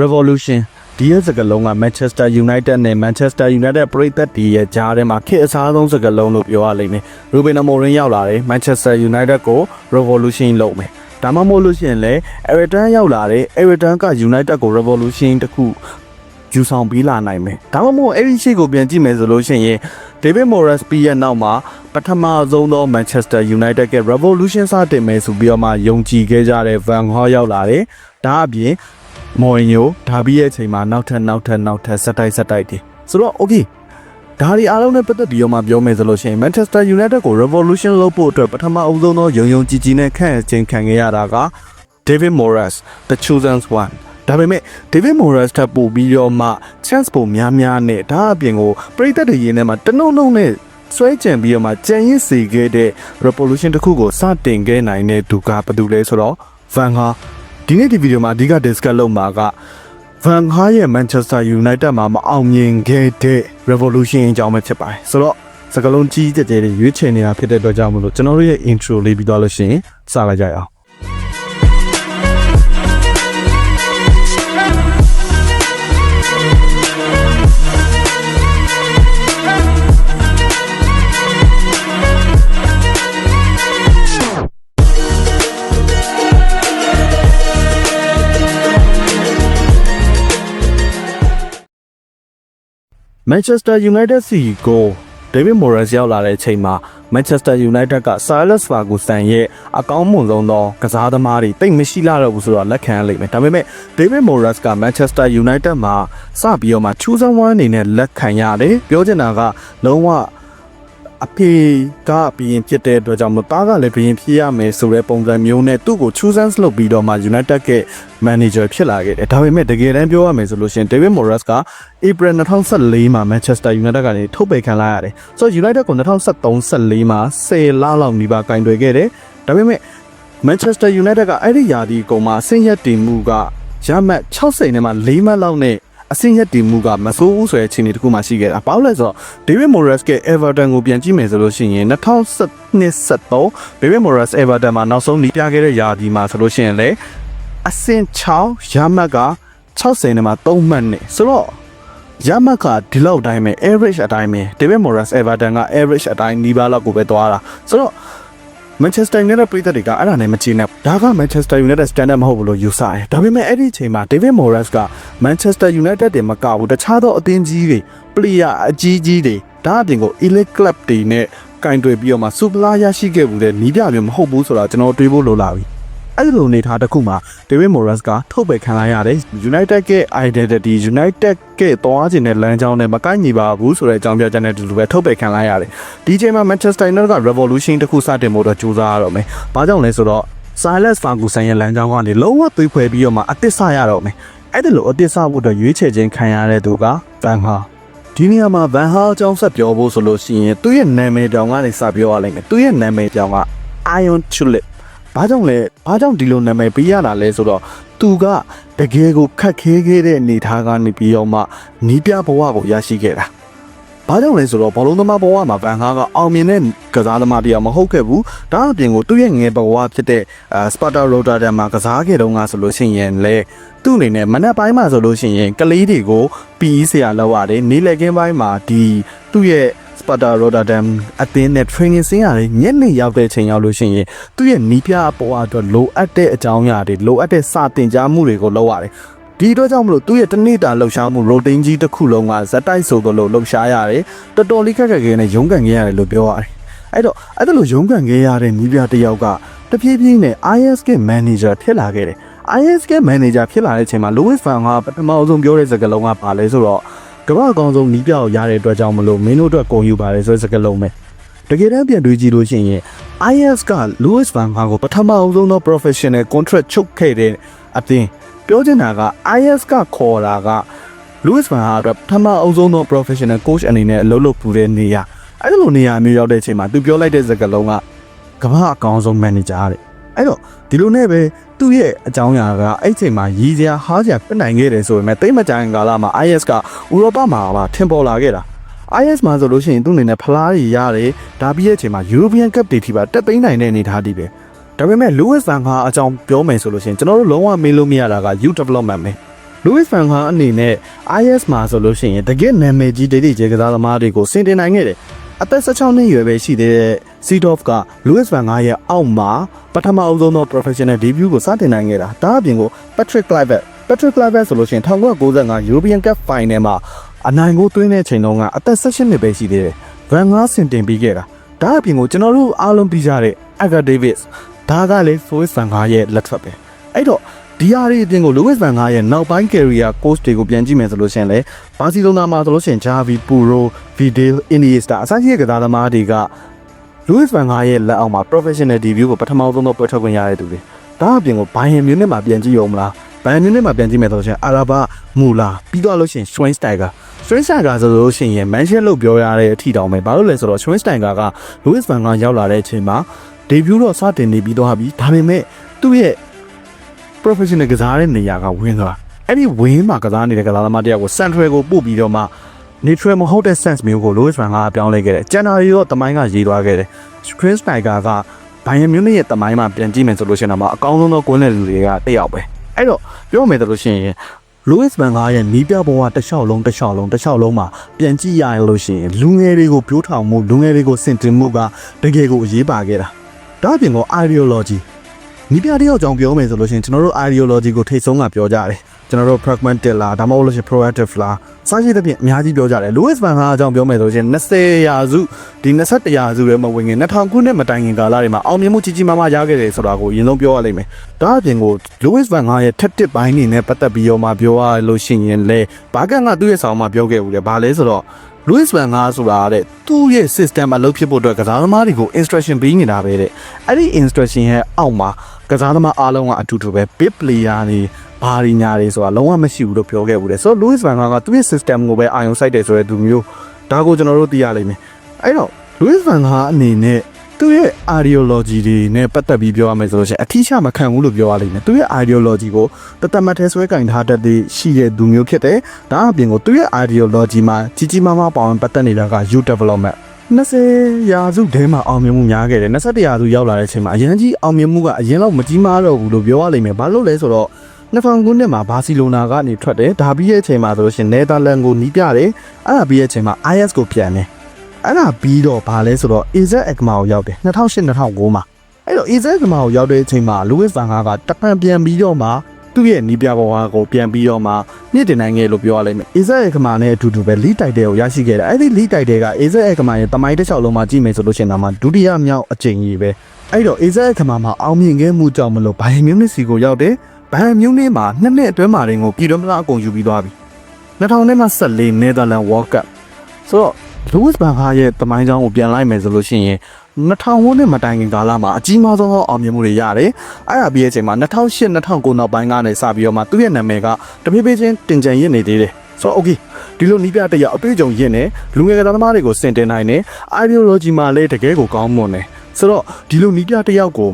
revolution ဒီရဲ့စကားလုံးက Manchester United နဲ့ Manchester United ပရိသတ်ဒီရဲ့ကြားထဲမှာခေတ်အစားဆုံးစကားလုံးလို့ပြောရလိမ့်မယ်။ Ruben Amorim ရောက်လာတယ် Manchester United ကို revolution လုပ်မယ်။ဒါမှမဟုတ်လို့ရှိရင်လည်း Everton ရောက်လာတယ် Everton က United ကို revolution တစ်ခုယူဆောင်ပြီးလာနိုင်မယ်။ဒါမှမဟုတ်အဲ့ဒီရှိကိုပြန်ကြည့်မယ်ဆိုလို့ရှိရင် David Moyes ပြီးရဲ့နောက်မှာပထမဆုံးသော Manchester United က revolution စတင်မယ်ဆိုပြီးတော့မှယုံကြည်ခဲ့ကြတဲ့ Van Gaal ရောက်လာတယ်။ဒါအပြင် မော်ရင်ယိုဒါပြီးရဲ့အချိန်မှာနောက်ထပ်နောက်ထပ်နောက်ထပ်ဆက်တိုက်ဆက်တိုက်တယ်ဆိုတော့ okay ဒါဒီအားလုံးနဲ့ပတ်သက်ပြီးတော့မှပြောမယ်ဆိုလို့ရှိရင် Manchester United ကို revolution လုပ်ဖို့အတွက်ပထမအဦးဆုံးသောယုံယုံကြည်ကြည်နဲ့ခန့်အပ်ခြင်းခံခဲ့ရတာက David Moyes the chosen one ဒါပေမဲ့ David Moyes ထပ်ပို့ပြီးတော့မှ chance ပိုများများနဲ့ဒါအပြင်ကိုပရိသတ်တွေရင်းထဲမှာတနုံနုံနဲ့ဆွဲကြံပြီးတော့မှကြံရစ်စေခဲ့တဲ့ revolution တစ်ခုကိုစတင်ခဲ့နိုင်တဲ့သူကဘယ်သူလဲဆိုတော့ Van Gaal ဒီနေ့ဒီဗီဒီယိုမှာအဓိက discuss လုပ်မှာက Van Gaal ရဲ့ Manchester United မှာမအောင်မြင်ခဲ့တဲ့ revolution အကြောင်းပဲဖြစ်ပါတယ်ဆိုတော့စကလုံးကြီးကြဲကြဲတွေရွေးချယ်နေတာဖြစ်တဲ့အတွက်ကြောင့်မလို့ကျွန်တော်တို့ရဲ့ intro လေးပြီးသွားလို့ရှိရင်စလိုက်ကြရအောင် Manchester United စီကို David Moyes ရောက်လာတဲ့အချိန်မှာ Manchester United က Sir Alex Ferguson ရဲ့အကောင်းမွန်ဆုံးသောကစားသမားတွေတိတ်မရှိလာတော့ဘူးဆိုတော့လက်ခံရလိမ့်မယ်။ဒါပေမဲ့ David Moyes က Manchester United မှာစပြီးတော့မှ chosen one အနေနဲ့လက်ခံရတယ်။ပြောချင်တာကလုံးဝ အဖေကဘီရင်ဖြစ်တဲ့အတွက်ကြောင့်မတားကလည်းဘီရင်ဖြစ်ရမယ်ဆိုတဲ့ပုံစံမျိုးနဲ့သူ့ကို chosen လုပ်ပြီးတော့မှ United က manager ဖြစ်လာခဲ့တယ်ဒါပေမဲ့တကယ်တမ်းပြောရမယ်ဆိုလို့ရှိရင် David Moyes က April 2014မှာ Manchester United ကနေထုတ်ပယ်ခံလိုက်ရတယ်ဆိုတော့ United ကို2013-14မှာ10လလောက်နီးပါးကင်တွယ်ခဲ့တယ်ဒါပေမဲ့ Manchester United ကအဲ့ဒီယာဒီကုံမှာအဆင့်ရက်တင်မှုကရမှတ်60နဲ့မှ4မှတ်လောက်နဲ့ အဆင့်ရက်တင်မှုကမဆိုးဘူးဆိုတဲ့အခြေအနေတစ်ခုမှရှိခဲ့တာ။ဘာလို့လဲဆိုတော့ David Moyes က Everton ကိုပြန်ကြည့်မယ်ဆိုလို့ရှိရင်2013 David Moyes Everton မှာနောက်ဆုံးနီးပြခဲ့တဲ့ယာဒီမှာဆိုလို့ရှိရင်လေအဆင့်6ရမှတ်က60နဲ့မှ3မှတ်နဲ့ဆိုတော့ရမှတ်ကဒီလောက်တိုင်းပဲ average အတိုင်းပဲ David Moyes Everton က average အတိုင်းနီးပါးလောက်ကိုပဲသွားတာဆိုတော့ Manchester United ပြည်သက်တွေကအဲ့ဒါနဲ့မချင်းနဲ့ဒါက Manchester United standard မဟုတ်ဘူးလို့ယူဆတယ်။ဒါပေမဲ့အဲ့ဒီအချိန်မှာ David Moyes က Manchester United တင်မကဘူးတခြားသောအသင်းကြီးတွေ player အကြီးကြီးတွေဒါအပြင်ကို elite club တွေနဲ့ကင်တွယ်ပြီးတော့မှ super ရရှိခဲ့ဘူးတဲ့နီးပြမျိုးမဟုတ်ဘူးဆိုတာကျွန်တော်တွေးဖို့လိုလာပြီ။ အဲ့ဒီလိုအနေထားတစ်ခုမှာ David Moyes ကထုတ်ပယ်ခံလိုက်ရတယ်။ United ရဲ့ identity United ရဲ့သွားခြင်းတဲ့လမ်းကြောင်းနဲ့မကိုက်ညီပါဘူးဆိုတဲ့အကြောင်းပြချက်နဲ့အတူတူပဲထုတ်ပယ်ခံလိုက်ရတယ်။ဒီချိန်မှာ Manchester United က revolution တစ်ခုစတင်ဖို့တော့ကြိုးစားရတော့မယ်။ဘာကြောင့်လဲဆိုတော့ Silas Ferguson ရဲ့လမ်းကြောင်းကနေလုံးဝသွေးဖွဲ့ပြီးတော့မှအသစ်ဆရတော့မယ်။အဲ့ဒါလိုအသစ်ဆဖို့အတွက်ရွေးချယ်ခြင်းခံရတဲ့သူက Van Gaal ဒီနေရာမှာ Van Gaal အကြောင်းဆက်ပြောဖို့ဆိုလို့ရှိရင်သူ့ရဲ့နာမည်တောင်ကနေစပြောရလိမ့်မယ်။သူ့ရဲ့နာမည်တောင်က Iron Tulip ဘာကြောင့်လဲဘာကြောင့်ဒီလိုနာမည်ပေးရတာလဲဆိုတော့သူကတကယ်ကိုခက်ခဲခဲ့တဲ့အနေထားကနေပြီးတော့မှနီးပြဘဝကိုရရှိခဲ့တာဘာကြောင့်လဲဆိုတော့ဘောလုံးသမားဘဝမှာဗန်ဟာကအောင်မြင်တဲ့ကစားသမားတရားမဟုတ်ခဲ့ဘူးဒါအပြင်ကိုသူ့ရဲ့ငယ်ဘဝဖြစ်တဲ့စပါတာရိုတာတန်မှာကစားခဲ့တုန်းကဆိုလို့ရှိရင်လေသူ့အနေနဲ့မနက်ပိုင်းမှာဆိုလို့ရှိရင်ကလေးတွေကို PE ဆရာလောက်ရတယ်နေ့လည်ခင်းပိုင်းမှာဒီသူ့ရဲ့ စပါတာရိုတာဒမ်အသင်းနဲ့ training ဆင်းရတယ်ညနေရောက်တဲ့ချိန်ရောက်လို့ရှိရင်သူ့ရဲ့နီးပြအပေါ်အတွက်လိုအပ်တဲ့အကြောင်းအရာတွေလိုအပ်တဲ့စာတင်ကြားမှုတွေကိုလုပ်ရတယ်ဒီတော့ကြောင့်မလို့သူ့ရဲ့တနေ့တာလှုပ်ရှားမှု routine ကြီးတစ်ခုလုံးကဇက်တိုက်ဆိုသလိုလှုပ်ရှားရတယ်တော်တော်လေးခက်ခက်ခဲနဲ့ရုန်းကန်ခဲ့ရတယ်လို့ပြောရတယ်အဲ့တော့အဲ့ဒါလိုရုန်းကန်ခဲ့ရတဲ့နီးပြတစ်ယောက်ကတဖြည်းဖြည်းနဲ့ ISK manager ဖြစ်လာခဲ့တယ် ISK manager ဖြစ်လာတဲ့အချိန်မှာ Louis van Gaal ပထမအဆုံးပြောတဲ့စကားလုံးကပါလဲဆိုတော့ ကမ္ဘာအကောင်းဆုံးနီးပြကိုရတဲ့အတွက်ကြောင့်မလို့မင်းတို့အတွက်ကုန်ယူပါတယ်ဆိုတဲ့စကားလုံးပဲတကယ်တမ်းပြန်တွေးကြည့်လို့ရှိရင် IS က Louis van Gaal ကိုပထမအဆုံးသော professional contract ချုပ်ခဲ့တဲ့အတင်းပြောချင်တာက IS ကခေါ်တာက Louis van Gaal အတွက်ပထမအဆုံးသော professional coach အနေနဲ့အလုပ်လုပ်ပူတဲ့နေရာအဲ့လိုနေရာမျိုးရောက်တဲ့အချိန်မှာသူပြောလိုက်တဲ့စကားလုံးကကမ္ဘာအကောင်းဆုံး manager တဲ့ အဲ့တော့ဒီလိုနဲ့ပဲသူ့ရဲ့အကြောင်းအရာကအဲ့ချိန်မှာရည်စရာဟားစရာပြနိုင်ခဲ့တယ်ဆိုပေမဲ့တိတ်မကြိုင်ကာလမှာ IS ကဥရောပမှာပါထင်ပေါ်လာခဲ့တာ IS မှာဆိုလို့ရှိရင်သူ့အနေနဲ့ဖလားတွေရတယ်ဒါပြီးရဲ့အချိန်မှာ European Cup တွေထိပါတက်သိမ်းနိုင်တဲ့အနေအထားတွေပဲဒါပေမဲ့ Louis van Gaal အကြောင်းပြောမယ်ဆိုလို့ရှိရင်ကျွန်တော်တို့လုံးဝမေးလို့မရတာက youth development ပဲ Louis van Gaal အနေနဲ့ IS မှာဆိုလို့ရှိရင်တကယ့်နာမည်ကြီးဒိတ်ဒိတ်ကျဲကစားသမားတွေကိုစင်တင်နိုင်ခဲ့တယ်အသက်16နှစ်အရွယ်ပဲရှိသေးတဲ့ Seedorf က Louis van Gaal ရဲ့အောက်မှာပထမအဦးဆုံးသော professional debut ကိုစတင်နိုင်ခဲ့တာဒါအပြင်ကို Patrick Kluivert Patrick Kluivert ဆိုလို့ရှိရင်1995 European Cup Final မှာအနိုင်ကိုသွင်းတဲ့အချိန်တုန်းကအသက်16နှစ်ပဲရှိသေးတယ် Van Gaal စင်တင်ပြီးခဲ့တာဒါအပြင်ကိုကျွန်တော်တို့အားလုံးပြီးကြတဲ့ Edgar Davids ဒါကလည်း Louis van Gaal ရဲ့လက်ထွက်ပဲအဲ့တော့ဒီဟာတွေအပြင်ကို Louis van Gaal ရဲ့နောက်ပိုင်း career coach တွေကိုပြန်ကြည့်မယ်ဆိုလို့ရှိရင်လေဘာစီလိုနာမှာဆိုလို့ရှိရင် Xavi, Puro, Vidal, Iniesta အစရှိတဲ့ကစားသမားတွေက Louis van Gaal ရဲ့လက်အောက်မှာ professional debut ကိုပထမဆုံးတော့ပွဲထွက်ခွင့်ရတဲ့သူတွေဒါအပြင်ကိုဘိုင်ယန်မြူနစ်မှာပြန်ကြည့်ရုံမလားဘိုင်ယန်မြူနစ်မှာပြန်ကြည့်မယ်ဆိုလို့ရှိရင်အာရာဘမူလာပြီးတော့လို့ရှိရင် Schweinsteiger Schweinsteiger ဆိုလို့ရှိရင် mention လို့ပြောရတဲ့အထီတောင်ပဲဘာလို့လဲဆိုတော့ Schweinsteiger က Louis van Gaal ရောက်လာတဲ့အချိန်မှာ debut တော့စတင်နေပြီးတော့ပြီဒါပေမဲ့သူ့ရဲ့ professional ကစားတဲ့နေရာကဝင်းသွားအဲ့ဒီဝင်းမှာကစားနေတဲ့ကစားသမားတယောက်ကို central ကိုပို့ပြီးတော့မှ neutral မဟုတ်တဲ့ sense မျိုးကို Louis van Gaal ကပြောင်းလဲခဲ့တယ်။ January တော့တမိုင်းကရေးသွားခဲ့တယ်။ Chris Snyder ကဘိုင်ယန်မြူနစ်ရဲ့တမိုင်းမှာပြန်ကြည့်မယ်ဆိုလို့ရှိရင်တော့အကောင်းဆုံးသောဂိုးနဲ့လူတွေကတစ်ယောက်ပဲ။အဲ့တော့ပြောမယ်ဆိုလို့ရှိရင် Louis van Gaal ရဲ့နီးပြဘဝတစ်လျှောက်လုံးတစ်လျှောက်လုံးတစ်လျှောက်လုံးမှာပြန်ကြည့်ရရင်လို့ရှိရင်လူငယ်တွေကိုပြိုးထောင်မှုလူငယ်တွေကိုစင်တင်မှုကတကယ်ကိုအရေးပါခဲ့တာ။ဒါအပြင်က ideology နီးပြတယောက်ကြောင့်ပြောမယ်ဆိုလို့ရှိရင်ကျွန်တော်တို့ ideology ကိုထိတ်ဆုံးကပြောကြတယ်ကျွန်တော်တို့ pragmatic လားဒါမှမဟုတ်လို့ရှိရင် proactive လားစားရှိတဲ့ပြင်အများကြီးပြောကြတယ် Louis van Gaal အကြောင်းပြောမယ်ဆိုလို့ရှိရင်20ရာစုဒီ21ရာစုရဲ့မဝင်ခင်2000ခုနှစ်မတိုင်ခင်ကာလတွေမှာအောင်မြင်မှုကြီးကြီးမားမားရခဲ့တယ်ဆိုတာကိုအရင်ဆုံးပြောရလိမ့်မယ်ဒါအပြင်ကို Louis van Gaal ရဲ့ထက်တစ်ပိုင်းနေနဲ့ပတ်သက်ပြီးတော့မှပြောရလို့ရှိရင်လေဘာကငါသူ့ရဲ့ဆောင်းမှာပြောခဲ့ဦးတယ်ဘာလဲဆိုတော့ Louis van Gaal ဆိုတာတဲ့သူ့ရဲ့ system အလုပ်ဖြစ်ဖို့အတွက်ကစားသမားတွေကို instruction ပေးနေတာပဲတဲ့အဲ့ဒီ instruction ရဲ့အောက်မှာကစားသမားအားလုံးကအတူတူပဲ big player တွေဘာရီညာတွေဆိုတာလုံးဝမရှိဘူးလို့ပြောခဲ့ဘူးတဲ့ဆိုတော့ Louis van Gaal ကသူ့ရဲ့ system ကိုပဲအာရုံစိုက်တယ်ဆိုတဲ့သူမျိုးဒါကိုကျွန်တော်တို့သိရလိမ့်မယ်အဲ့တော့ Louis van Gaal အနေနဲ့ သူ့ရဲ့ ideology တွေနဲ့ပတ်သက်ပြီးပြောရမယ်ဆိုလို့ရှိရင်အထီးချမခံဘူးလို့ပြောရလိမ့်မယ်သူ့ရဲ့ ideology ကိုတသက်မတ်ထဲဆွဲကင်ထားတတ်တဲ့ရှိတဲ့သူမျိုးဖြစ်တယ်ဒါအပြင်ကိုသူ့ရဲ့ ideology မှာကြီးကြီးမားမားပါဝင်ပတ်သက်နေတာက youth development 20ရာစုထဲမှာအောင်မြင်မှုများခဲ့တယ်21ရာစုရောက်လာတဲ့အချိန်မှာအရင်ကြီးအောင်မြင်မှုကအရင်လောက်မကြီးမားတော့ဘူးလို့ပြောရလိမ့်မယ်ဘာလို့လဲဆိုတော့2000ခုနှစ်မှာဘာစီလိုနာကနေထွက်တယ်ဒါပြီးရဲ့အချိန်မှာဆိုလို့ရှိရင်နယ်သာလန်ကိုနီးပြတယ်အဲ့ဒါပြီးရဲ့အချိန်မှာ IS ကိုပြန်တယ် အဲ့ဒါပြီးတော့ဘာလဲဆိုတော့ AZ ECMA ကိုရောက်တယ်2008 2009မှာအဲ့တော့ AZ ECMA ကိုရောက်တဲ့အချိန်မှာ Louis van Gaal ကတပံပြန်ပြီးတော့မှသူ့ရဲ့နီးပြဘဝကိုပြန်ပြီးတော့မှမြင့်တင်နိုင်ခဲ့လို့ပြောရလိမ့်မယ် AZ ECMA နဲ့အတူတူပဲ lead title ကိုရရှိခဲ့တယ်အဲ့ဒီ lead title က AZ ECMA ရဲ့တမိုင်းတစ်လျှောက်လုံးမှာကြည့်မယ်ဆိုလို့ရှိရင်တော့မှဒုတိယမြောက်အကြိမ်ကြီးပဲအဲ့တော့ AZ ECMA မှာအောင်မြင်ခဲ့မှုကြောင့်မလို့ဘိုင်မြူနစ်စီကိုရောက်တယ်ဘိုင်မြူနစ်မှာနှစ်နှစ်အတွင်းမှာတင်ကိုပြည်တော်မလားအကုန်ယူပြီးသွားပြီ2014 Netherlands World Cup ဆိုတော့ Louis van Gaal ရဲ့တမိုင်းကြောင်းကိုပြန်လိုက်မယ်ဆိုလို့ရှိရင်2000ဝန်းနဲ့မတိုင်ခင်ကာလမှာအကြီးမားဆုံးအောင်မြင်မှုတွေရတယ်။အဲ့ဒါပြီးတဲ့အချိန်မှာ2008 2009နောက်ပိုင်းကနေစပြီးတော့မှသူ့ရဲ့နာမည်ကတဖြည်းဖြည်းချင်းတင်ကြံရစ်နေသေးတယ်။ဆိုတော့ okay ဒီလိုနီးပြတရအတွေ့အကြုံရင့်နေလူငယ်ကစားသမားတွေကိုစင်တင်နိုင်တယ်။ ideology မှာလည်းတကယ်ကိုကောင်းမွန်တယ်။ဆိုတော့ဒီလိုနီးပြတယောက်ကို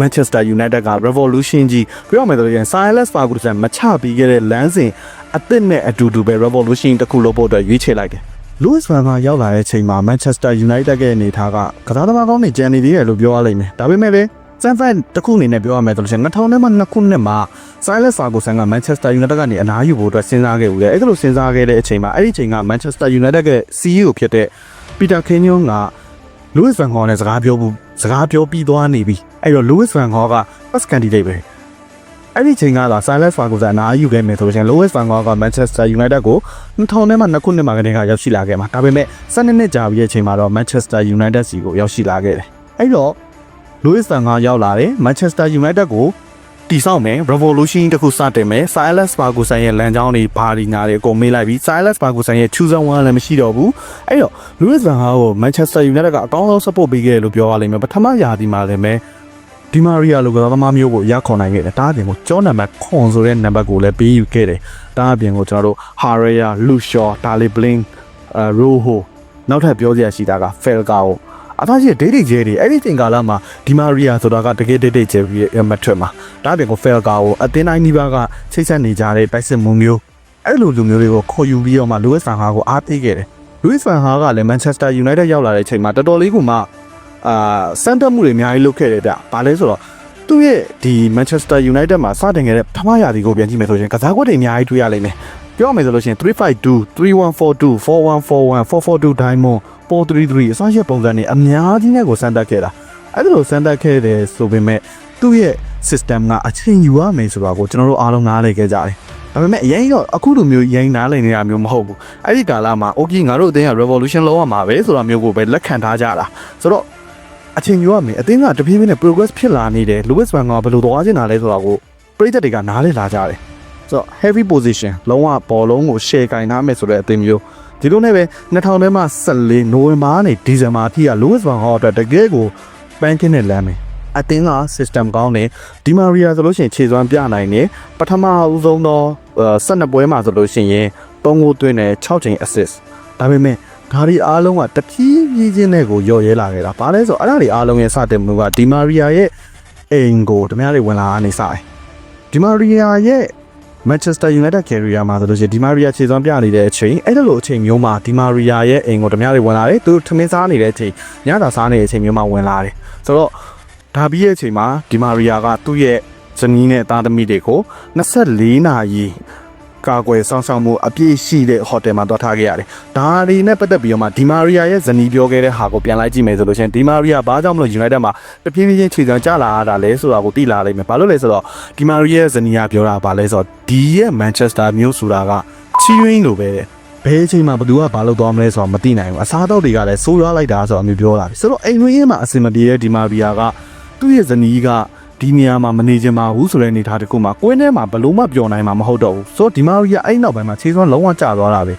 Manchester United က Revolution ကြီးပြောရမယ်ဆိုရင် Silas Ferguson မချပြီးခဲ့တဲ့လမ်းစဉ်အသစ်နဲ့အတူတူပဲ Revolution တစ်ခုလုပ်ဖို့အတွက်ရွေးချယ်လိုက်တယ်။ Louis van Gaal ရောက်လာတဲ့အချိန်မှာ Manchester United ရဲ့အနေအထားကကစားသမားကောင်းတွေကျန်နေသေးတယ်လို့ပြောရလိမ့်မယ်။ဒါပေမဲ့လည်းစန်ဖန်တစ်ခုအနေနဲ့ပြောရမယ်ဆိုလို့ရှိရင်2000နဲ့မှ2ခုနှစ်မှာ Silas Ferguson က Manchester United ကနေအနားယူဖို့အတွက်စဉ်းစားခဲ့ဦးတယ်။အဲ့ဒါလိုစဉ်းစားခဲ့တဲ့အချိန်မှာအဲ့ဒီအချိန်က Manchester United ရဲ့ CEO ဖြစ်တဲ့ Peter Kenyon က Louis van Gaal နဲ့စကားပြောဘူးစကားပြောပြီးသွားနေပြီ။အဲ့တော့ Louis van Gaal က first candidate ပဲ။ အဲ့ဒီချိန်ကသာ Silas Ferguson အနားယူခဲ့မယ်ဆိုလို့ရှိရင် Louis van Gaal က Manchester United ကို2000နဲ့မှ2ခုနှစ်မှာကတည်းကရောက်ရှိလာခဲ့မှာဒါပေမဲ့12နှစ်ကြာပြီးတဲ့အချိန်မှာတော့ Manchester United စီကိုရောက်ရှိလာခဲ့တယ်အဲ့တော့ Louis van Gaal ရောက်လာတယ် Manchester United ကိုတီဆောက်မယ် revolution တခုစတင်မယ် Silas Ferguson ရဲ့လမ်းကြောင်းတွေဘာဒီညာတွေအကုန်မေးလိုက်ပြီး Silas Ferguson ရဲ့ chosen one လည်းမရှိတော့ဘူးအဲ့တော့ Louis van Gaal ကို Manchester United ကအကောင်းဆုံး support ပေးခဲ့တယ်လို့ပြောရလိမ့်မယ်ပထမရာသီမှာလည်းပဲ ဒီမာရီယာလိုကစားသမားမျိုးကိုရခေါ်နိုင်ခဲ့တယ်။ဒါအပြင်ကိုကျောနံပါတ်ခွန်ဆိုတဲ့နံပါတ်ကိုလည်းပေးယူခဲ့တယ်။ဒါအပြင်ကိုကျွန်တော်တို့ Haraya, Lucio, Dali Blink, အဲ Rojo နောက်ထပ်ပြောစရာရှိတာက Falcao အသားရှိဒိတ်ဒိတ်ကျဲတွေအဲ့ဒီတင်ကာလမှာဒီမာရီယာဆိုတာကတကယ်ဒိတ်ဒိတ်ကျဲပြီးမထွက်မှာဒါအပြင်ကို Falcao အသင်းတိုင်းနီးပါးကချိတ်ဆက်နေကြတဲ့တိုက်စစ်မှုမျိုးအဲ့လိုလူမျိုးတွေကိုခေါ်ယူပြီးတော့မှ Louis van Gaal ကိုအားပေးခဲ့တယ်။ Louis van Gaal ကလည်း Manchester United ရောက်လာတဲ့အချိန်မှာတော်တော်လေးကမှ အာစမ်းတက်မှုတွေအများကြီးလုပ်ခဲ့တယ်ဗျ။ဘာလဲဆိုတော့သူသူ့ရဲ့ဒီ Manchester United မှာစတင်ခဲ့တဲ့ပထမရာသီကိုပြန်ကြည့်မယ်ဆိုရင်ကစားကွက်တွေအများကြီးတွေ့ရလိမ့်မယ်ပြောရမယ်ဆိုလို့ရှိရင်352 3142 4141 442 Diamond 433အစရှိပုံစံတွေအများကြီးနဲ့ကိုစမ်းသပ်ခဲ့တာအဲ့ဒါလိုစမ်းသပ်ခဲ့တယ်ဆိုပေမဲ့သူ့ရဲ့ system ကအချိန်ယူရမယ်ဆိုတာကိုကျွန်တော်တို့အားလုံးနားလည်ခဲ့ကြတယ်ဒါပေမဲ့အရင်တော့အခုလိုမျိုးရင်နားလည်နေတာမျိုးမဟုတ်ဘူးအဲ့ဒီကာလမှာ okay ငါတို့အတင်းက revolution လောက်ရမှာပဲဆိုတာမျိုးကိုပဲလက်ခံထားကြတာဆိုတော့ အချိန်ယူရမယ်အသင်းကတဖြည်းဖြည်းနဲ့ progress ဖြစ်လာနေတယ် Lewis Van ကဘယ်လိုသွားချင်တာလဲဆိုတာကိုပရိသတ်တွေကနားလည်လာကြတယ်ဆိုတော့ heavy position လုံးဝဘောလုံးကို share ကင်ထားမယ်ဆိုတဲ့အသင်းမျိုးဒီလိုနဲ့ပဲ2000ထဲမှာ14နိုဝင်ဘာကနေဒီဇင်ဘာအထိက Lewis Van Gaal အတွက်တကယ်ကိုပန်းကင်းနဲ့လမ်းမယ်အသင်းက system ကောင်းတယ်ဒီမာရီယာဆိုလို့ရှိရင်ခြေစွမ်းပြနိုင်တယ်ပထမအဦးဆုံးတော့12ပွဲမှာဆိုလို့ရှိရင်3ဂိုးသွင်းတယ်6ချိန် assist ဒါပေမဲ့ ဒါဒီအားလုံးကတဖြည်းဖြည်းချင်းနဲ့ကိုရော့ရဲလာခဲ့တာ။ဘာလဲဆိုတော့အဲ့ဒါတွေအားလုံးရဲ့စတင်မှုကဒီမာရီယာရဲ့အိမ်ကိုဓမြတွေဝင်လာတာနေစားတယ်။ဒီမာရီယာရဲ့ Manchester United career မှာဆိုလို့ရှိရင်ဒီမာရီယာခြေစွမ်းပြနေတဲ့အချိန်အဲ့ဒါလိုအချိန်မျိုးမှာဒီမာရီယာရဲ့အိမ်ကိုဓမြတွေဝင်လာတယ်။သူထမင်းစားနေတဲ့အချိန်ညတာစားနေတဲ့အချိန်မျိုးမှာဝင်လာတယ်။ဆိုတော့ဒါပြီးရဲ့အချိန်မှာဒီမာရီယာကသူ့ရဲ့ဇနီးနဲ့သားသမီးတွေကို24နာရီ ကာကွယ်ဆောင်ဆောင်မှုအပြည့်ရှိတဲ့ဟိုတယ်မှာတွားထားခဲ့ရတယ်။ဒါတွေနဲ့ပတ်သက်ပြီးတော့မှဒီမာရီယာရဲ့ဇနီးပြောခဲ့တဲ့ဟာကိုပြန်လိုက်ကြည့်မယ်ဆိုလို့ရှိရင်ဒီမာရီယာဘာကြောင့်မလို့ United မှာတဖြည်းဖြည်းချင်းခြေစံကျလာရတာလဲဆိုတာကိုသိလာလိမ့်မယ်။ဘာလို့လဲဆိုတော့ဒီမာရီယာရဲ့ဇနီးကပြောတာဘာလဲဆိုတော့ဒီရဲ့ Manchester မျိုးဆိုတာကချီးရင်းလိုပဲတဲ့။ဘယ်အချိန်မှာဘသူကဘာလုပ်သွားမလဲဆိုတော့မသိနိုင်ဘူး။အစားအသောက်တွေကလည်းဆိုးရွားလိုက်တာဆိုတော့မျိုးပြောလာပြီ။ဆိုတော့အိမ်ဝင်ရင်မှာအစင်မပြေတဲ့ဒီမာရီယာကသူ့ရဲ့ဇနီးက ဒီနေရာမှာမနေချင်ပါဘူးဆိုတဲ့အနေအထားတစ်ခုမှာကွင်းထဲမှာဘလို့မှပျော်နိုင်မှာမဟုတ်တော့ဘူးဆိုတော့ဒီမာရီယာအဲ့နောက်ပိုင်းမှာခြေစွမ်းလုံးဝကျသွားတာပဲ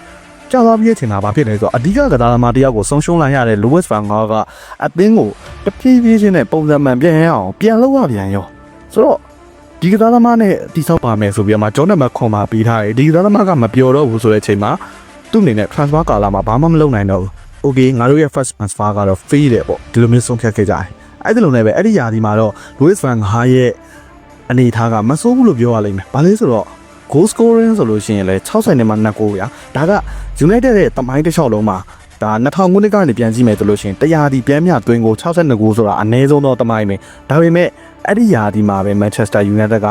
ကျသွားပြီးတဲ့အချိန်မှာဘာဖြစ်လဲဆိုတော့အဓိကကစားသမားတယောက်ကိုဆုံးရှုံးလိုက်ရတဲ့ Lewis Van Gaal ကအသင်းကိုတဖြည်းဖြည်းချင်းနဲ့ပုံစံမှန်ပြန်ရအောင်ပြန်လုပ်ရပြန်ရောဆိုတော့ဒီကစားသမားနဲ့တိဆောက်ပါမယ်ဆိုပြီးတော့မှဂျောနတ်မခွန်มาပေးထားတယ်ဒီကစားသမားကမပျော်တော့ဘူးဆိုတဲ့အချိန်မှာသူ့အနေနဲ့ transfer ကာလာမှာဘာမှမလုပ်နိုင်တော့ဘူး okay ငါတို့ရဲ့ first transfer ကတော့ free တယ်ပေါ့ဒီလိုမျိုးဆုံးဖြတ်ခဲ့ကြတယ် အဲ့ဒီလိုနဲ့ပဲအဲ့ဒီယာဒီမှာတော့ Louis van Gaal ရဲ့အနေထားကမဆိုးဘူးလို့ပြောရလိမ့်မယ်။ဘာလဲဆိုတော့ goal scoring ဆိုလို့ရှိရင်လည်း60နဲ့မှ2ဂိုးရ။ဒါက United ရဲ့တမိုင်းတစ်လျှောက်လုံးမှာဒါ2000ခုနှစ်ကနေပြန်ကြည့်မယ်ဆိုလို့ရှိရင်တရားဒီပြန်မြသွင်းကို62ဂိုးဆိုတာအနည်းဆုံးတော့တမိုင်းပဲ။ဒါပေမဲ့အဲ့ဒီယာဒီမှာပဲ Manchester United က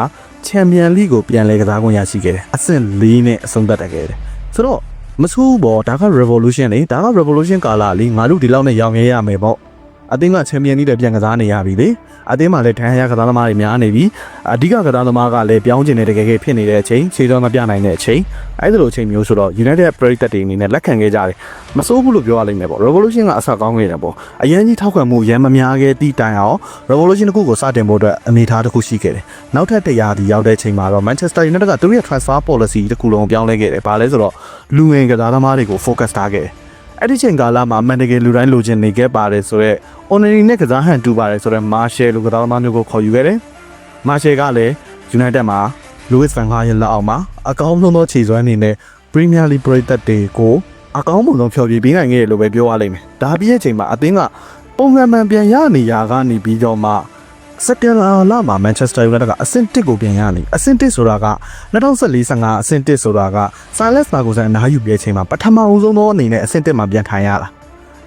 Champion League ကိုပြန်လဲကစားခွင့်ရရှိခဲ့တယ်။အဆင့်၄နဲ့အဆုံးသတ်တက်ခဲ့တယ်။ဆိုတော့မဆိုးဘောဒါက revolution လေဒါက revolution ကာလာလေငါတို့ဒီလောက်နဲ့ရောင်ရဲရမယ်ပေါ့။ အသင်းကချန်ပီယံလိတဲ့ပြန်ကစားနေရပြီလေအသင်းမှာလည်းဒဏ်ရာကစားသမားတွေများနေပြီအဓိကကစားသမားကလည်းပြောင်းကျင်နေတကယ်ကြီးဖြစ်နေတဲ့အချိန်ခြေတော်မပြနိုင်တဲ့အချိန်အဲ့ဒီလိုအချိန်မျိုးဆိုတော့ United ပရိသတ်တွေအနေနဲ့လက်ခံခဲ့ကြတယ်မစိုးဘူးလို့ပြောရလိမ့်မယ်ပေါ့ Revolution ကအဆက်ကောင်းခဲ့တယ်ပေါ့အရန်ကြီးထောက်ခံမှုရန်မများခဲ့တီးတိုင်အောင် Revolution တစ်ခုကိုစတင်ဖို့အတွက်အနေထားတစ်ခုရှိခဲ့တယ်နောက်ထပ်တရားဒီရောက်တဲ့အချိန်မှာတော့ Manchester United ကသူတို့ရဲ့ transfer policy တစ်ခုလုံးပြောင်းလဲခဲ့တယ်ဘာလဲဆိုတော့လူငယ်ကစားသမားတွေကို focus ထားခဲ့တယ် အဲ့ဒီချိန်ကာလမှာမန်တကယ်လူတိုင်းလိုချင်နေခဲ့ပါတယ်ဆိုတော့ honorary နဲ့ကစားဟန်တူပါတယ်ဆိုတော့ Marshall လူကစားသမားမျိုးကိုခေါ်ယူခဲ့တယ်။ Marshall ကလည်း United မှာ Louis van Gaal ရဲ့လက်အောက်မှာအကောင်းဆုံးသောခြေစွမ်းအနေနဲ့ Premier League ပရိသတ်တွေကိုအကောင်းဆုံးဖျော်ဖြေပေးနိုင်ခဲ့တယ်လို့ပဲပြောရလိမ့်မယ်။ဒါပြီးတဲ့အချိန်မှာအသင်းကပုံမှန်မှန်ပြန်ရနေရကနေပြီးတော့မှ စက်တင်ဘာလမှာ Manchester United ကအဆင့်1ကိုပြန်ရနေအဆင့်1ဆိုတာက2014-15အဆင့်1ဆိုတာက Silas Ferguson အနားယူပြချိန်မှာပထမဦးဆုံးသောအနေနဲ့အဆင့်1မှာပြန်ထိုင်ရတာ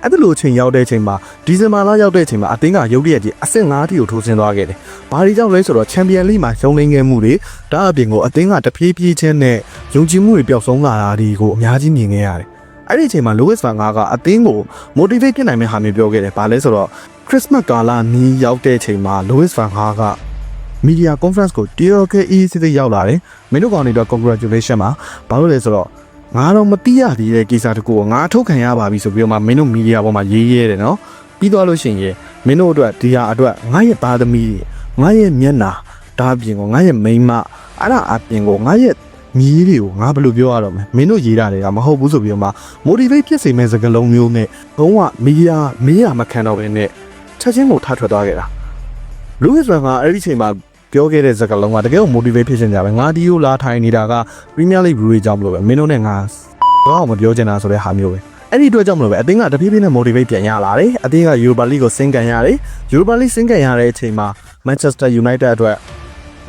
အဲ့ဒီလိုအချိန်ရောက်တဲ့အချိန်မှာဒီဇင်ဘာလရောက်တဲ့အချိန်မှာအသင်းကရုပ်ရည်ကြီးအဆင့်5တိကိုထိုးဆင်းသွားခဲ့တယ်။ဘာတွေကြောင့်လဲဆိုတော့ Champion League မှာရုံးလင်းခဲ့မှုတွေဒါအပြင်ကိုအသင်းကတဖြည်းဖြည်းချင်းနဲ့ယုံကြည်မှုတွေပျောက်ဆုံးလာတာဒီကိုအများကြီးမြင်ခဲ့ရတယ်။ အဲ့ဒီအချိန်မှာ Louis van Gaal ကအသင်းကို motivate ဖြစ်နိုင်မယ့်ဟာမျိုးပြောခဲ့တယ်။ဘာလဲဆိုတော့ Christmas ကာလနီးရောက်တဲ့အချိန်မှာ Louis van Gaal က media conference ကို TOKE စစ်စစ်ရောက်လာတယ်။မင်းတို့ကောင်တွေတော့ congratulation ပါ။ဘာလို့လဲဆိုတော့ငါတော့မတိရသေးတဲ့ကိစ္စတကူကိုငါထုတ်ခံရပါပြီဆိုပြီးတော့မှမင်းတို့မီဒီယာပေါ်မှာရေးရဲတယ်နော်ပြီးသွားလို့ရှိရင်မင်းတို့အတွက်ဒီဟာအတွက်ငါရဲ့သားသမီးငါရဲ့မျက်နာဒါအပြင်ကိုငါရဲ့မိန်းမအဲ့ဒါအပြင်ကိုငါရဲ့မြ ည်တွေကိုငါဘယ်လိုပြောရတော့မလဲမင်းတို့ရေးတာတွေကမဟုတ်ဘူးဆိုပြီးတော့မှ motivate ဖြစ်စေမဲ့စကားလုံးမျိုးနဲ့ဘုံကမီဒီယာမီဒီယာမခံတော့ဘဲနဲ့ချက်ချင်းကိုထထွက်သွားခဲ့တာလူ့စ်ဗန်ကအဲ့ဒီချိန်မှာပြောခဲ့တဲ့စကားလုံးကတကယ်ကို motivate ဖြစ်နေကြပဲငါဒီကိုလာထိုင်နေတာက Premier League Brewery ကြောင့်မလို့ပဲမင်းတို့နဲ့ငါဘာမှမပြောချင်တာဆိုတဲ့ဟာမျိုးပဲအဲ့ဒီအတွက်ကြောင့်မလို့ပဲအသင်းကတဖြည်းဖြည်းနဲ့ motivate ပြန်ရလာတယ်အသင်းက Europa League ကိုဆင်းကန်ရတယ် Europa League ဆင်းကန်ရတဲ့အချိန်မှာ Manchester United အတွက်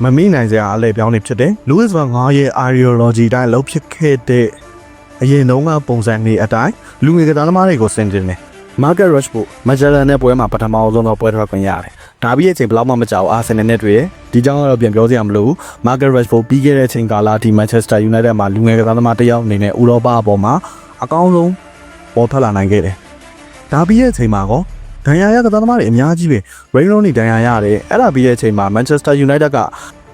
မမိနိုင်စရာအလဲပြောင်းနေဖြစ်တယ် Louis van Gaal ရဲ့ ideology တိုင်းလှုပ်ဖြစ်ခဲ့တဲ့အရင်တုန်းကပုံစံနေအတိုင်းလူငယ်ကစားသမားတွေကိုဆင်တင်တယ် Market Rashford Magellan နဲ့ပွဲမှာပထမဆုံးတော့ပွဲထွက်ခွင့်ရတယ်ဒါပြီးရဲ့အချိန်ဘယ်လောက်မှမကြောက်အာဆင်နယ်နဲ့တွေ့တယ်ဒီကြောင့်ကတော့ပြန်ပြောစရာမလိုဘူးမာဂတ်ရက်ဖို့ပြီးခဲ့တဲ့အချိန်ကာလအထိမန်ချက်စတာယူနိုက်တက်မှာလူငယ်ကစားသမားတစ်ယောက်အနေနဲ့ဥရောပအပေါ်မှာအကောင်းဆုံးပေါ်ထွက်လာနိုင်ခဲ့တယ်ဒါပြီးရဲ့အချိန်မှာကော ဒဏ်ရာရကစားသမားတွေအများကြီးပဲရိန်းလုံးနေဒဏ်ရာရတယ်အဲ့ဒါပြီးရဲ့အချိန်မှာမန်ချက်စတာယူနိုက်တက်က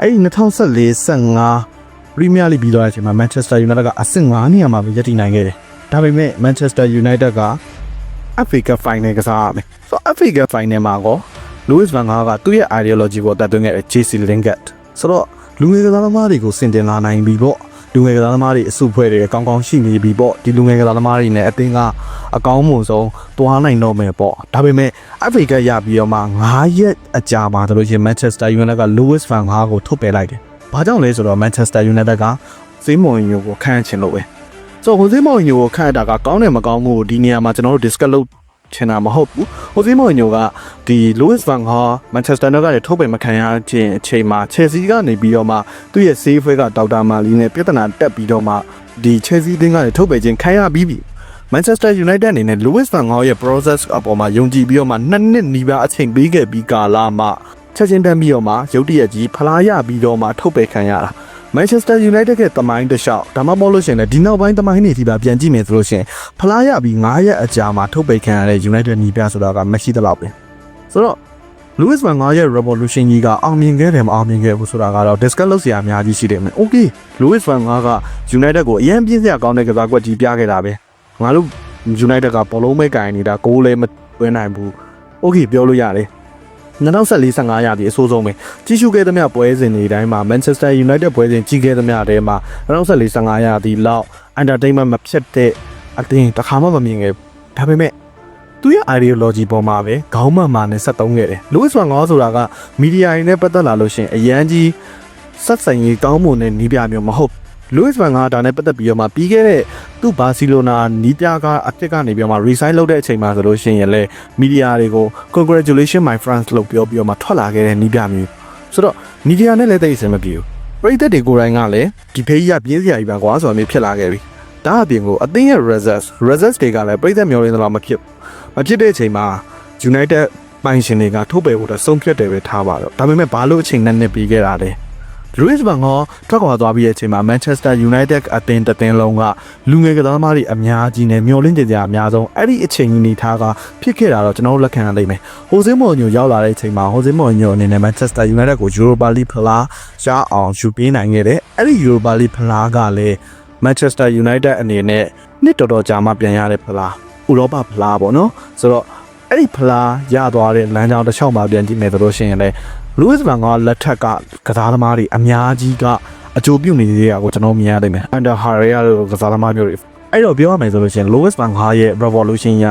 အဲ့ဒီ2014 15 Premier League ပြီးတော့တဲ့အချိန်မှာ Manchester United ကအဆင့်9နေရာမှာပဲရပ်တည်နိုင်ခဲ့တယ်။ဒါပေမဲ့ Manchester United က FA Cup Final ကစားရမယ်။ဆိုတော့ FA Cup Final မှာကော Louis van Gaal ကသူ့ရဲ့ ideology ကိုတက်သွင်းခဲ့တဲ့ JC Lingard ဆိုတော့လူငယ်ကစားသမားတွေကိုစင်တင်လာနိုင်ပြီပေါ့ လူငယ်ကစားသမားတွေအစုဖွဲ့တွေကောင်းကောင်းရှိနေပြီပေါ့ဒီလူငယ်ကစားသမားတွေနဲ့အသင်းကအကောင်းမွန်ဆုံးတွားနိုင်တော့မယ်ပေါ့ဒါပေမဲ့ FA Cup ရပြီးတော့မှ9ရက်အကြာမှာတို့လို့ရှိရင် Manchester United က Louis van Gaal ကိုထုတ်ပယ်လိုက်တယ်။ဘာကြောင့်လဲဆိုတော့ Manchester United ကဇေးမော်ညိုကိုခန့်ချင်လို့ပဲ။ဆိုတော့ဟိုဇေးမော်ညိုကိုခန့်ရတာကကောင်းတယ်မကောင်းဘူးဒီနေရာမှာကျွန်တော်တို့ discuss လုပ် ချင်တာမဟုတ်ဘူး။ဟိုဇေးမော်ညိုကဒီ Louis van Gaal Manchester United ကနေထုတ်ပယ်မခံရခြင်းအချိန်မှာ Chelsea ကနေပြီးတော့မှသူ့ရဲ့ save ကဒေါက်တာမာလီနဲ့ပြဿနာတက်ပြီးတော့မှဒီ Chelsea တင်းကနေထုတ်ပယ်ခြင်းခံရပြီးပြီ။ Manchester United အနေနဲ့ Louis van Gaal ရဲ့ process အပေါ်မှာယုံကြည်ပြီးတော့မှနှစ်နှစ်နီးပါးအချိန်ပေးခဲ့ပြီးကာလမှာချက်ချင်းတန်းပြီးတော့မှရုတ်တရက်ကြီးဖလားရပြီးတော့မှထုတ်ပယ်ခံရတာ Manchester United ရဲ့တမိုင်းတစ်လျှောက်ဒါမှမဟုတ်လို့ရှရင်လည်းဒီနောက်ပိုင်းတမိုင်းတွေဒီပါပြန်ကြည့်မယ်ဆိုလို့ရှရင်ဖလားရပြီး9ရက်အကြာမှာထုတ်ပယ်ခံရတဲ့ United ညီပြဆိုတာကမရှိသလောက်ပဲဆိုတော့ Louis van Gaal ရဲ့ revolution ကြီးကအောင်မြင်ခဲ့တယ်မအောင်မြင်ခဲ့ဘူးဆိုတာကတော့ discuss လုပ်စရာအများကြီးရှိတယ်မယ် Okay Louis van Gaal က United ကိုအရင်ပြင်းစရာကောင်းတဲ့ကစားကွက်ကြီးပြခဲ့တာပဲငါတို့ United ကဘောလုံးမဲကင်နေတာဂိုးလည်းမသွင်းနိုင်ဘူး Okay ပြောလို့ရတယ် 2014 15ရာသီအဆိုးဆုံးပဲကြီးစုခဲ့သမျှပွဲစဉ်တွေတိုင်းမှာ Manchester United ပွဲစဉ်ကြီးခဲ့သမျှတဲမှာ2014 15ရာသီလောက် entertainment မဖြစ်တဲ့အတင်းတစ်ခါမှမမြင်ခဲ့ဘူးဒါပေမဲ့သူရဲ့ ideology ပေါ်မှာပဲခေါင်းမှန်မှန်နဲ့ဆက်သုံးခဲ့တယ်။ Louis van Gaal ဆိုတာကမီဒီယာရင်းနဲ့ပတ်သက်လာလို့ရှိရင်အရန်ကြီးဆက်ဆံရေးကောင်းမွန်တဲ့နီးပြမျိုးမဟုတ် Louis van Gaal ဒါနဲ့ပတ်သက်ပြီးတော့မှပြီးခဲ့တဲ့သူ့ဘာစီလိုနာနီးပြကအစ်စ်ကနေပြီးတော့မှ resign လုပ်တဲ့အချိန်မှာဆိုလို့ရှိရင်လည်းမီဒီယာတွေကို congratulation my friends လို့ပြောပြီးတော့မှထွက်လာခဲ့တဲ့နီးပြမျိုးဆိုတော့မီဒီယာနဲ့လည်းတိတ်အဆင်မပြေဘူးပရိသတ်တွေကိုယ်တိုင်ကလည်းဒီဖေးကြီးကပြင်းစရာကြီးပါကွာဆိုတာမျိုးဖြစ်လာခဲ့ပြီဒါအပြင်ကိုအသင်းရဲ့ results results တွေကလည်းပရိသတ်မျှော်လင့်သလောက်မဖြစ်ဘူးမဖြစ်တဲ့အချိန်မှာ United ပိုင်ရှင်တွေကထုတ်ပယ်ဖို့တော့ဆုံးဖြတ်တယ်ပဲထားပါတော့ဒါပေမဲ့ဘာလို့အချိန်နဲ့နဲ့ပြီးခဲ့တာလဲ Louis van Gaal ထွက်ခွာသွားပြီးတဲ့အချိန်မှာ Manchester United အသင်းတစ်သင်းလုံးကလူငယ်ကစားသမားတွေအများကြီးနဲ့မျောလင့်ကြကြအများဆုံးအဲ့ဒီအချိန်ကြီးနေထားကဖြစ်ခဲ့တာတော့ကျွန်တော်တို့လက်ခံရလိမ့်မယ်။ဟိုဇင်းမော်ညိုရောက်လာတဲ့အချိန်မှာဟိုဇင်းမော်ညိုအနေနဲ့ Manchester United ကို Europa League ဖလားရအောင်ယူပေးနိုင်ခဲ့တယ်။အဲ့ဒီ Europa League ဖလားကလည်း Manchester United အနေနဲ့နှစ်တော်တော်ကြာမှပြန်ရတဲ့ဖလားဥရောပဖလားပေါ့နော်။ဆိုတော့အဲ့ဒီဖလားရသွားတဲ့လမ်းကြောင်းတစ်လျှောက်မှာပြန်ကြည့်မယ်ဆိုလို့ရှိရင်လည်း Louis van Gaal လက်ထက်ကကစားသမားတွေအများကြီးကအကျိုးပြုနေသေးတာကိုကျွန်တော်မြင်ရနိုင်မယ်။ Under Harry တို့ကစားသမားမျိုးတွေအဲ့တော့ပြောရမယ်ဆိုလို့ရှိရင် Louis van Gaal ရဲ့ revolution ရ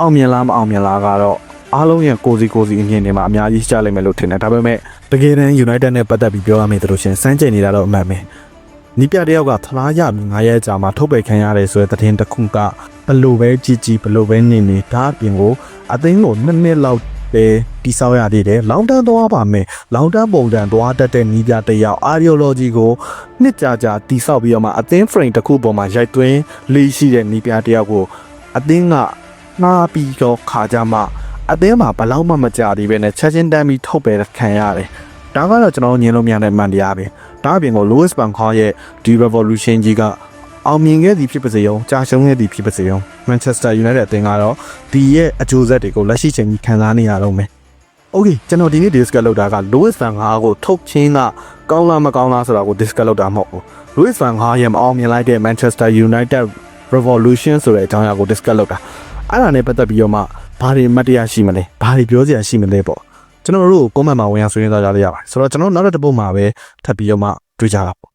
အောင်မြင်လားမအောင်မြင်လားကတော့အားလုံးရဲ့ကိုစီကိုစီအမြင်တွေမှာအများကြီးရှားလိမ့်မယ်လို့ထင်တယ်ဒါပေမဲ့တကယ်တမ်း United နဲ့ပတ်သက်ပြီးပြောရမယ်ဆိုလို့ရှိရင်စမ်းကြိတ်နေတာတော့အမှန်ပဲနီးပြတယောက်ကဖလားရပြီး9ရက်ကြာမှထုတ်ပယ်ခံရတယ်ဆိုတဲ့သတင်းတစ်ခုကဘလို့ပဲကြည်ကြည်ဘလို့ပဲနေနေဒါအပြင်ကိုအသိန်းကိုနှစ်နှစ်လောက် ပဲတိဆောက်ရသေးတယ်လောင်တန်းသွားပါမယ်လောင်တန်းပုံတန်သွားတတ်တဲ့နီးပြတယောက် ideology ကိုနှစ်ကြာကြာတိဆောက်ပြီးတော့မှအသင်း frame တစ်ခုပေါ်မှာရိုက်သွင်းလေးရှိတဲ့နီးပြတယောက်ကိုအသင်းကငှားပြီးတော့ခါကြမှာအသင်းမှာဘလောက်မှမကြသေးပဲနဲ့ချက်ချင်းတန်းပြီးထုတ်ပယ်ခံရတယ်ဒါကတော့ကျွန်တော်ညင်လို့မရတဲ့မှန်တရားပဲဒါအပြင်ကို Louis van Gaal ရဲ့ဒီ revolution ကြီးက အောင်မြင်ခဲ့သည်ဖြစ်ပါစေရောကြာရှုံးခဲ့သည်ဖြစ်ပါစေရော Manchester United အသင်းကတော့ဒီရဲ့အကျိုးဆက်တွေကိုလက်ရှိချိန်ကြီးခံစားနေရတော့မယ်။ Okay ကျွန်တော်ဒီနေ့ discuss လုပ်တာက Louis van Gaal ကိုထုတ်ချင်းကကောင်းလားမကောင်းလားဆိုတာကို discuss လုပ်တာမဟုတ်ဘူး။ Louis van Gaal ရဲ့မအောင်မြင်လိုက်တဲ့ Manchester United Revolution ဆိုတဲ့အကြောင်းအရာကို discuss လုပ်တာ။အဲ့ဒါနဲ့ပတ်သက်ပြီးတော့မှဘာတွေမှတ်တရရှိမလဲ။ဘာတွေပြောစရာရှိမလဲပေါ့။ကျွန်တော်တို့ comment မှာဝင်ရောက်ဆွေးနွေးသွားကြရပါတယ်။ဆိုတော့ကျွန်တော်နောက်တစ်ပုတ်မှာပဲထပ်ပြီးတော့မှတွေ့ကြတာပေါ့